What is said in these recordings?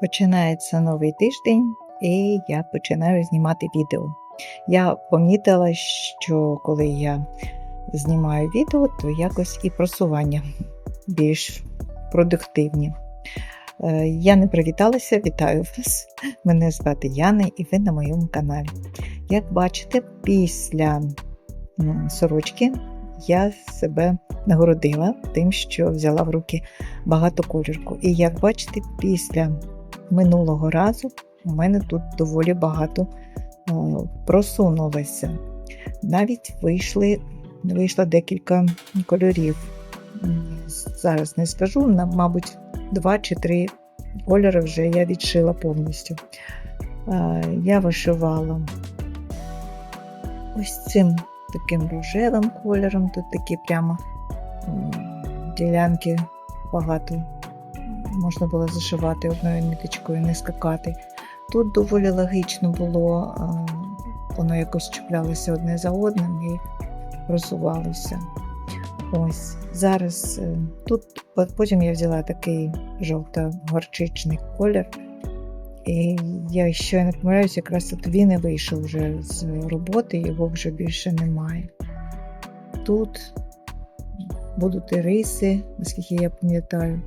Починається новий тиждень, і я починаю знімати відео. Я помітила, що коли я знімаю відео, то якось і просування більш продуктивні. Е, Я не привіталася, вітаю вас. Мене звати Яна і ви на моєму каналі. Як бачите, після сорочки я себе нагородила тим, що взяла в руки багатоколірку. І як бачите, після минулого разу у мене тут доволі багато е, просунулося. Навіть вийшли, вийшло декілька кольорів. Зараз не скажу, мабуть, два чи три кольори вже я відшила повністю. Е, Я вишивала ось цим таким рожевим кольором. Тут такі прямо ділянки багато можна було зашивати одною ниточкою, не скакати. Тут доволі логічно було, воно якось чіплялося одне за одним і просувалося. Ось зараз е, тут потім я взяла такий жовто-горчичний колір. І я ще не помиляюся, якраз от він і вийшов вже з роботи, його вже більше немає. Тут будуть і риси, наскільки я пам'ятаю.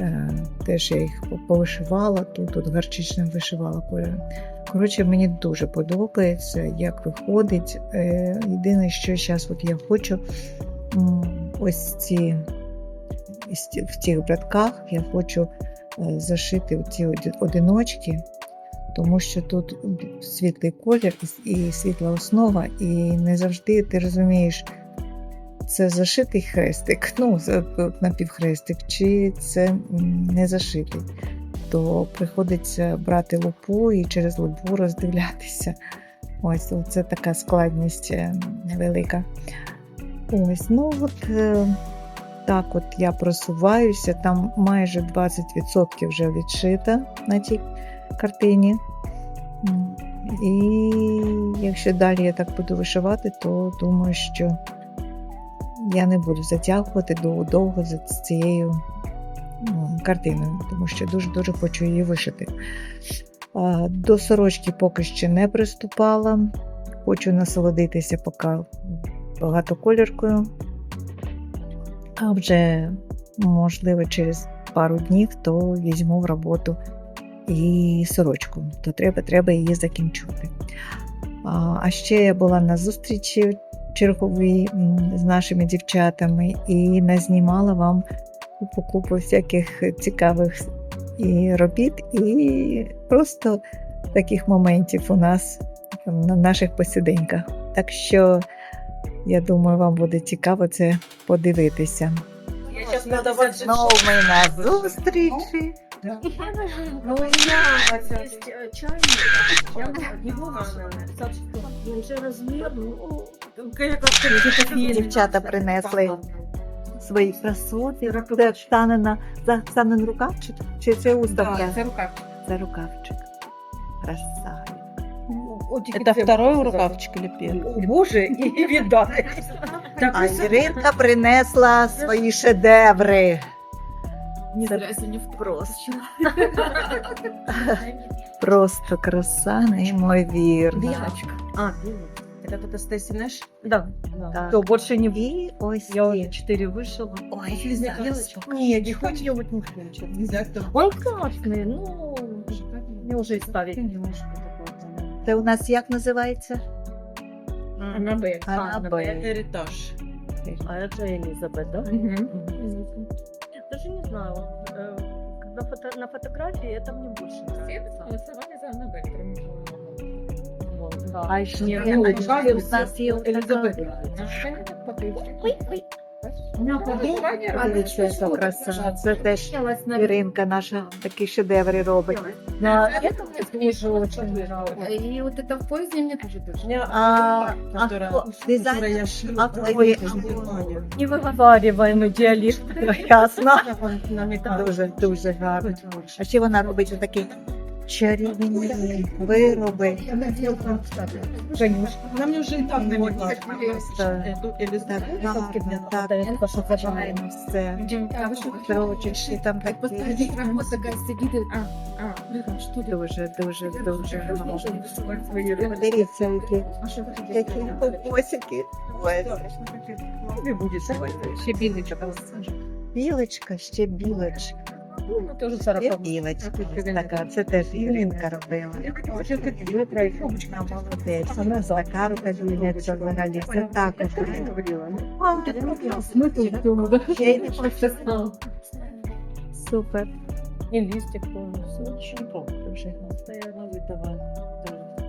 Е, Теж я їх повишивала, тут от гарчичним вишивала кольором. Коротше, мені дуже подобається, як виходить. Е, Єдине, що зараз от я хочу ось ці в цих братках я хочу е, зашити ці одиночки, тому що тут світлий колір і світла основа, і не завжди ти розумієш, це зашитий хрестик, ну, напівхрестик, чи це не зашитий. То приходиться брати лупу і через лупу роздивлятися. Ось це така складність е, невелика. Ось, ну от е, так от я просуваюся, там майже 20% вже відшита на цій картині. І якщо далі я так буду вишивати, то думаю, що я не буду затягувати до- довго за цією картиною, тому що дуже-дуже хочу її вишити. До сорочки поки ще не приступала. Хочу насолодитися поки багатоколіркою. А вже, можливо, через пару днів то візьму в роботу і сорочку, то треба, треба її закінчити. А ще я була на зустрічі черговій м, з нашими дівчатами і назнімала вам купу купу всяких цікавих і робіт, і просто таких моментів у нас на наших посиденьках. Так що я думаю, вам буде цікаво це подивитися. Я надо Знову ми на зустрічі. Ну, у меня есть э, чайник. Я его Він же розмір, ну, як Дівчата принесли свої красоти. Це встанена, за- встанен рукавчик? Чи це уставка? Це рукавчик. Це рукавчик. Краса. Это второй рукавчик или первый? Боже, і віддати. А Іринка принесла свої шедеври. Не зря сьогодні впрос. Просто краса неймовірна. Білочка. А, білочка. Это это Стейси Нэш? Да. Так. То больше не І ось Я ці. уже четыре вышила. Ой, Белочка. Не, не хочу я вот не хочу. Нельзя кто. Он классный, ну, мне уже и ставить. Це у нас як називається? Аннабель. Аннабель. Это эритаж. А это Элизабет, да? Даже знаю. э, Когда фото- на фотографии это мне больше нравится. голосовали за Аннабель, Вот, да. А ще не ну, нас є Елізабет. Дивіться, яка краса. Це теж Іринка наша такі шедеври робить. На этом мне тоже очень нравится. И вот это в поезде мне тоже тоже. А, а Которая- хто? дизайн? которая я А шила. хто є? Не выговариваемый диалект. Ясно. На металл. Дуже, дуже гарно. А ще вона робить такий чарівні вироби. Она мне уже и так. Просто Или так так все. Строчечки там такі. Дуже, дуже, дуже гарно. Подивіться, які, які кокосики. Не. Ще білечка. Білочка, ще білочка. Ну, тоже Є 40. білочка. Така, це теж Іринка робила. Вона молодець. Вона така рукодільниця взагалі. Це також. Я й. Супер. И листик полностью. Дуже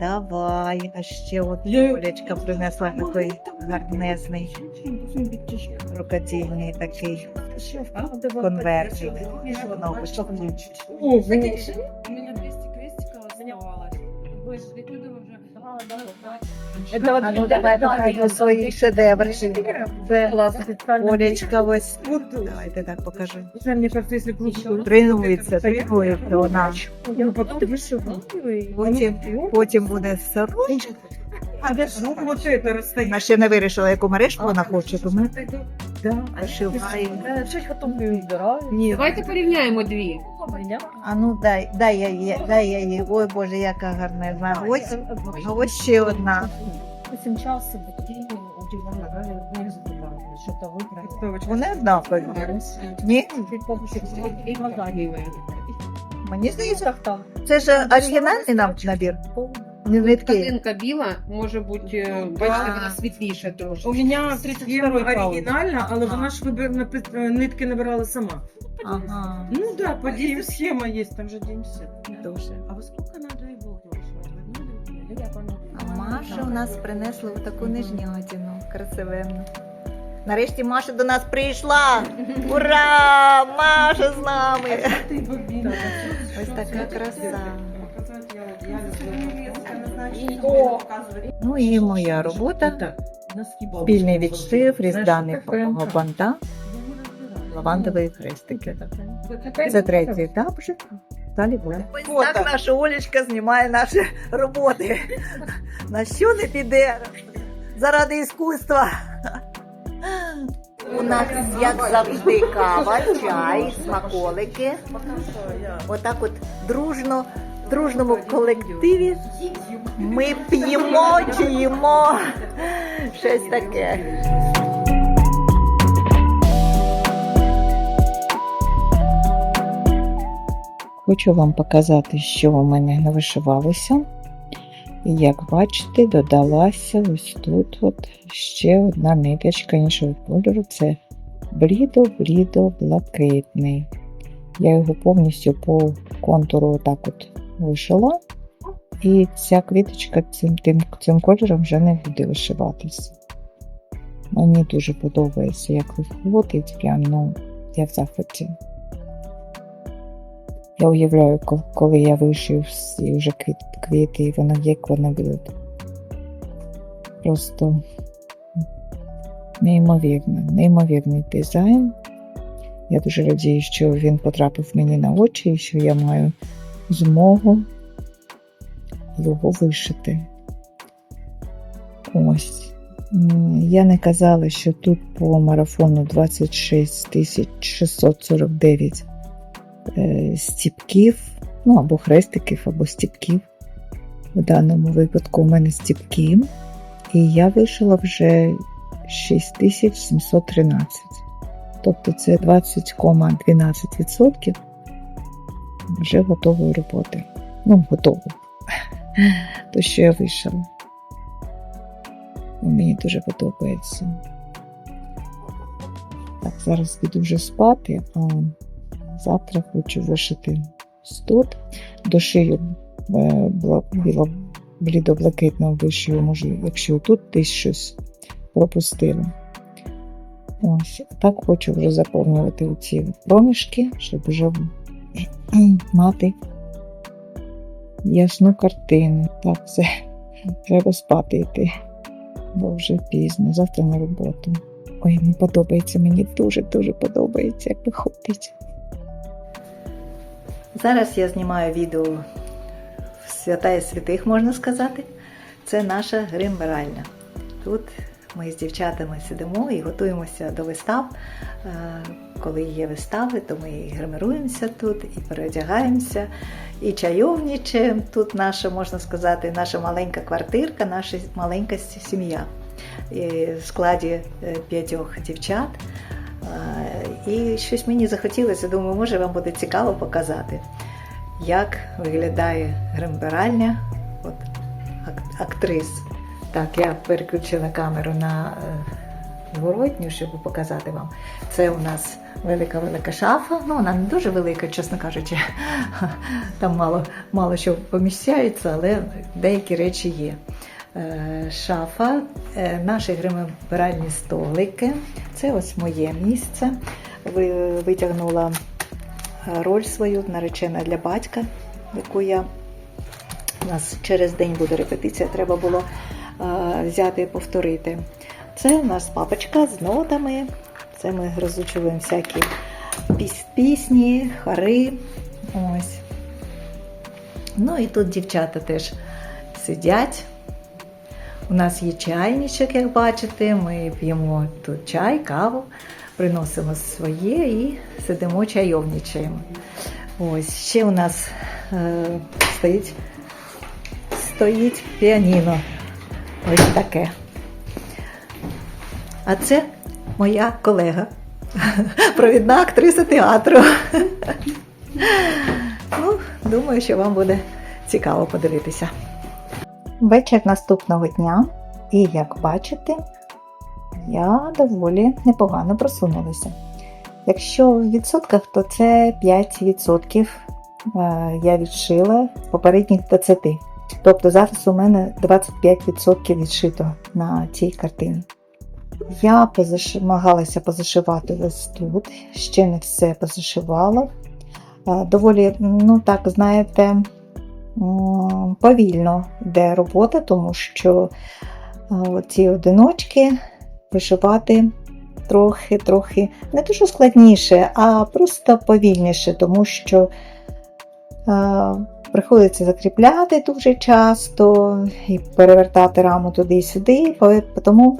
Давай, а ще от Олечка принесла такий гарнезний рукодільний такий конвертик. Знову ж таки. О, вы- У меня 200 крестиков оставалось. Больше прикидываю уже. А ну давай покажу свої шедеври. Це Олечка ось. Давайте так покажу. Мне кажется, если кружку... Тренується, тренується вона. Ну, потом вышиваю. Потім, потім буде сорочка. А ну вот это расстояние. Вона ще не вирішила, яку мережку вона хоче, тому Да. вишиває. Щось потім вибираю. Ні. Давайте порівняємо дві. А ну дай, дай я її, дай я її. Ой Боже, яка гарна. Ось, ось ще одна. Не забывала, что-то выбрала. Вони однакові. Ні? Мені здається, це ж оригінальний нам набір. Не нитки. Картинка біла, може бути, е, бачите, вона світліша трошки. У меня 32 паунд. оригінальна, але вона ж вибір на е, нитки набирала сама. Ага. Ну да, по день схема есть, там же день. Дуже. А во сколько надо было А Маша у нас принесла таку нижнятину красивенну. Нарешті Маша до нас прийшла. Ура! Маша з нами! Ось така краса. Показать я я люблю. О! Ну і моя робота. Спільний відшив різдвяний банта, лавандові хрестики. Це третій етап вже. Далі буде. Ось так наша Олечка знімає наші роботи. На що не піде? Заради іскусства. У нас, як завжди, кава, чай, смаколики. Отак от дружно, дружному колективі ми п'ємо чи. Щось таке. Хочу вам показати, що у мене не вишивалося. І як бачите, додалася ось тут от ще одна ниточка іншого кольору. Це блідо-блідо блакитний. Я його повністю по контуру отак от вишила. І ця квіточка цим, тим, цим кольором вже не буде вишиватися. Мені дуже подобається, як виходить, прям, ну, я в захваті. Я уявляю, коли я вишив всі вже квіт, квіти, і воно як вони будуть. Просто неймовірно, неймовірний дизайн. Я дуже радію, що він потрапив мені на очі і що я маю змогу його вишити. Ось. Я не казала, що тут по марафону 26 649 е, стіпків, ну або хрестиків, або стіпків. В даному випадку у мене стіпки. І я вишила вже 6713. Тобто це 20,12% вже готової роботи. Ну, готово. То, що я вишила. Мені дуже подобається. Так, зараз піду вже спати, а завтра хочу вишити тут. Дошию е, бла- біло блідо-блакитного вишию, може, якщо тут десь щось пропустила. Ось, так хочу вже заповнювати ці проміжки, щоб вже мати ясну картину. Так, все, треба спати йти, бо вже пізно, завтра на роботу. Ой, мені подобається, мені дуже-дуже подобається, як виходить. Зараз я знімаю відео святая святих, можна сказати. Це наша гримбиральня. Тут ми з дівчатами сидимо і готуємося до вистав. Е, Коли є вистави, то ми і гримируємося тут, і переодягаємося, і чайовнічаємо. Тут наша, можна сказати, наша маленька квартирка, наша маленька сім'я. В складі е, п'ятьох дівчат. Е, І щось мені захотілося, думаю, може вам буде цікаво показати, як виглядає гримбиральня от, актрис. Так, я переключила камеру на е, зворотню, щоб показати вам. Це у нас велика-велика шафа. Ну, вона не дуже велика, чесно кажучи. Там мало, мало що поміщається, але деякі речі є. Е, Шафа, е, наші гримбиральні столики. Це ось моє місце. Витягнула роль свою наречена для батька, яку я у нас через день буде репетиція, треба було взяти і повторити. Це у нас папочка з нотами. Це ми розучуємо всякі піс- пісні, хари. Ось. Ну і тут дівчата теж сидять. У нас є чайничок, як бачите. Ми п'ємо тут чай, каву, приносимо своє і сидимо чайовничаємо. Ось ще у нас е, стоїть, стоїть піаніно. Ось таке. А це моя колега, провідна актриса театру. Ну, думаю, що вам буде цікаво подивитися. Вечір наступного дня, і як бачите, я доволі непогано просунулася. Якщо в відсотках, то це 5% е, я відшила попередніх 20. Тобто зараз у мене 25% відшито на цій картині. Я намагалася позашивати ось тут, ще не все позашивала. Е, Доволі, ну так, знаєте, повільно йде робота, тому що е, ці одиночки вишивати трохи-трохи не дуже складніше, а просто повільніше, тому що е, приходиться закріпляти дуже часто і перевертати раму туди і сюди. Тому,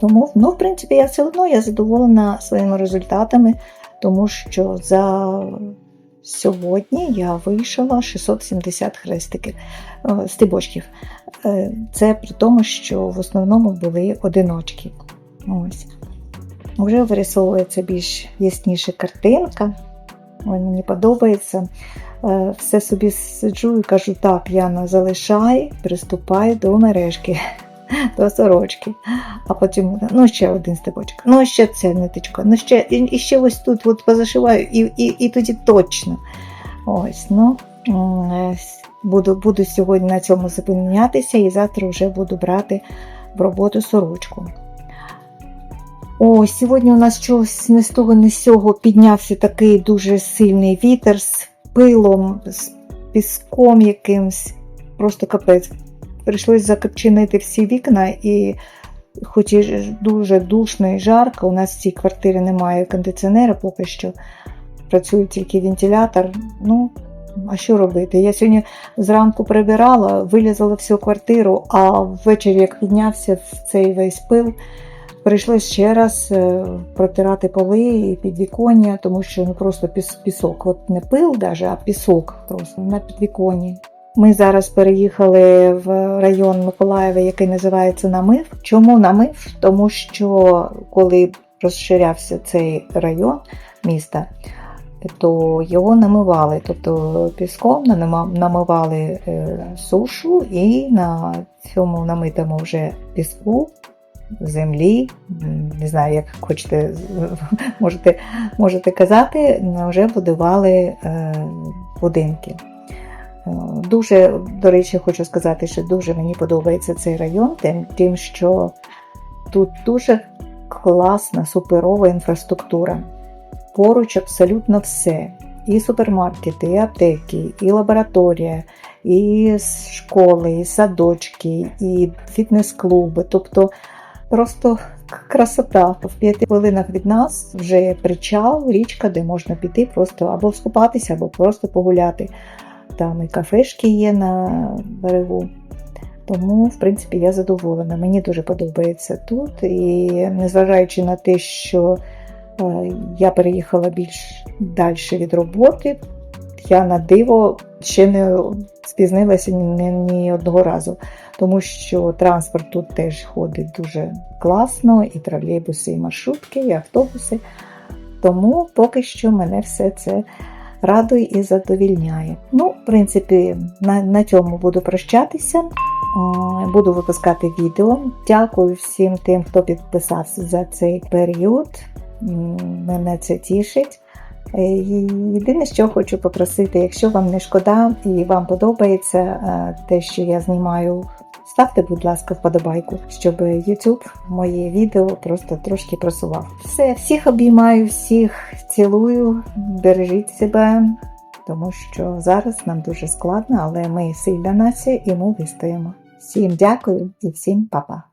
тому ну, в принципі, я все одно я задоволена своїми результатами, тому що за сьогодні я вийшла 670 хрестиків е, стебочків. Е, Це при тому, що в основному були одиночки. Ось. Вже вирисовується більш ясніша картинка. Мені подобається. Е, Все собі сиджу і кажу, так, Яна, залишай, приступай до мережки, до сорочки. А потім, ну, ще один стебочок, ну, ще це ниточка, ну ще, і, ще ось тут от позашиваю, і, і, і тоді точно. Ось, ну, буду, буду сьогодні на цьому зупинятися і завтра вже буду брати в роботу сорочку. О, сьогодні у нас чогось не з того, не з сього піднявся такий дуже сильний вітер з пилом, з піском якимсь. Просто капець. Прийшлось закопчинити всі вікна, і хоч і дуже душно і жарко, у нас в цій квартирі немає кондиціонера поки що. Працює тільки вентилятор. Ну, а що робити? Я сьогодні зранку прибирала, вилізала всю квартиру, а ввечері, як піднявся в цей весь пил, прийшлось ще раз е, протирати поли і підвіконня, тому що ну, просто піс- пісок. От не пил даже, а пісок просто на підвіконні. Ми зараз переїхали в район Миколаєва, який називається Намив. Чому Намив? Тому що коли розширявся цей район міста, то його намивали, тобто піском намивали е, сушу, і на цьому намитому вже піску, землі, не знаю, як хочете, можете, можете казати, вже будували е, будинки. Е, Дуже, до речі, хочу сказати, що дуже мені подобається цей район, тим, що тут дуже класна, суперова інфраструктура. Поруч абсолютно все. І супермаркети, і аптеки, і лабораторія, і школи, і садочки, і фітнес-клуби. Тобто просто красота. В п'яти хвилинах від нас вже є причал, річка, де можна піти просто або скупатися, або просто погуляти. там і кафешки є на берегу. Тому, в принципі, я задоволена. Мені дуже подобається тут. І незважаючи на те, що е, я переїхала більш далі від роботи, я на диво ще не спізнилася ні, ні одного разу, тому що транспорт тут теж ходить дуже класно, і тролейбуси, і маршрутки, і автобуси. Тому поки що мене все це радує і задовільняє. Ну, в принципі, на, на цьому буду прощатися. Буду випускати відео. Дякую всім тим, хто підписався за цей період. Мене це тішить. Е, Єдине, що хочу попросити, якщо вам не шкода і вам подобається е, те, що я знімаю, ставте, будь ласка, вподобайку, щоб YouTube моє відео просто трошки просував. Все, всіх обіймаю, всіх цілую, бережіть себе, тому що зараз нам дуже складно, але ми сильна нація і ми вистоїмо. Всім дякую і всім па-па.